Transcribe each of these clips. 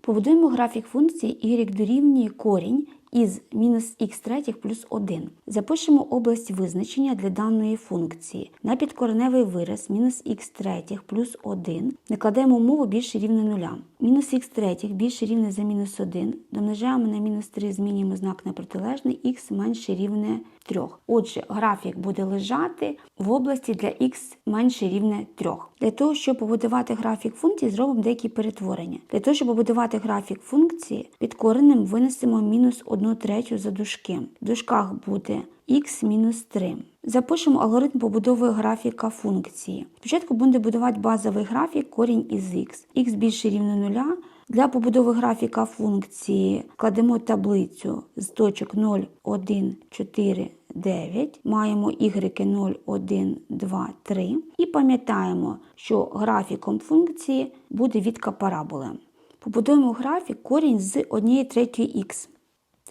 Побудуємо графік функції y дорівнює корінь із мінус х третіх плюс 1. Запишемо область визначення для даної функції. На підкореневий вираз мінус х третіх плюс 1 накладаємо умову більше рівне 0. Мінус х третіх більше рівне за мінус 1. Домножаємо на мінус 3, змінюємо знак на протилежний, х менше рівне 3. Отже, графік буде лежати в області для х менше рівне 3. Для того, щоб побудувати графік функції, зробимо деякі перетворення. Для того, щоб побудувати графік функції, під коренем винесемо мінус 1 третю за дужки. В дужках буде х мінус 3. Запишемо алгоритм побудови графіка функції. Спочатку буде будувати базовий графік корінь із х. х більше рівно 0. Для побудови графіка функції кладемо таблицю з точок 0, 1, 4, 9. Маємо y 0, 1, 2, 3. І пам'ятаємо, що графіком функції буде відка параболи. Побудуємо графік корінь з 1 третьої х.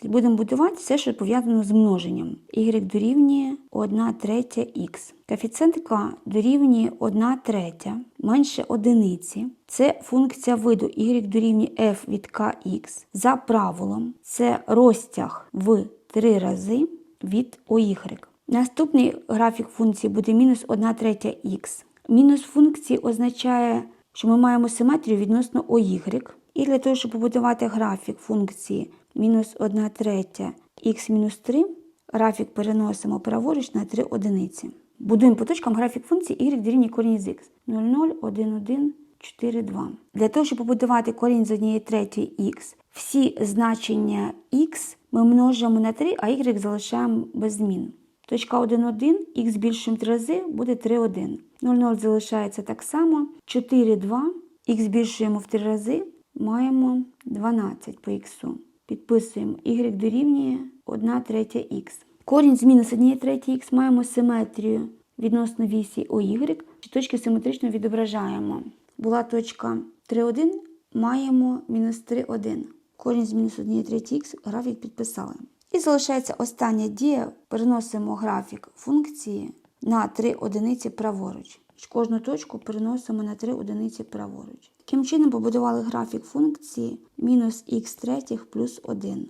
Будемо будувати все, що пов'язано з множенням. y дорівнює 1 третя х. Коефіцієнт k дорівнює 1 третя менше одиниці. Це функція виду y дорівнює f від kx. За правилом це розтяг в 3 рази від OY. Наступний графік функції буде мінус 1 третя х. Мінус функції означає, що ми маємо симетрію відносно OY. І для того, щоб побудувати графік функції мінус 1 третя х мінус 3, графік переносимо праворуч на 3 одиниці. Будуємо по точкам графік функції y дорівнює корінь з х 0, 0, 1, 1, 4, 2. Для того, щоб побудувати корінь з 1 третьої х, всі значення х ми множимо на 3, а y залишаємо без змін. Точка 1, 1, х збільшуємо 3 рази, буде 3, 1. 0, 0 залишається так само. 4, 2, х збільшуємо в 3 рази, маємо 12 по х. Підписуємо y дорівнює 1 третя х. Корінь з мінус 1 третя х маємо симетрію відносно вісі OY. Точки симетрично відображаємо. Була точка 3,1, маємо мінус 3,1. Корінь з мінус 1 третя х, графік підписали. І залишається остання дія. Переносимо графік функції на 3 одиниці праворуч. Кожну точку переносимо на 3 одиниці праворуч. Таким чином побудували графік функції мінус х третіх плюс 1.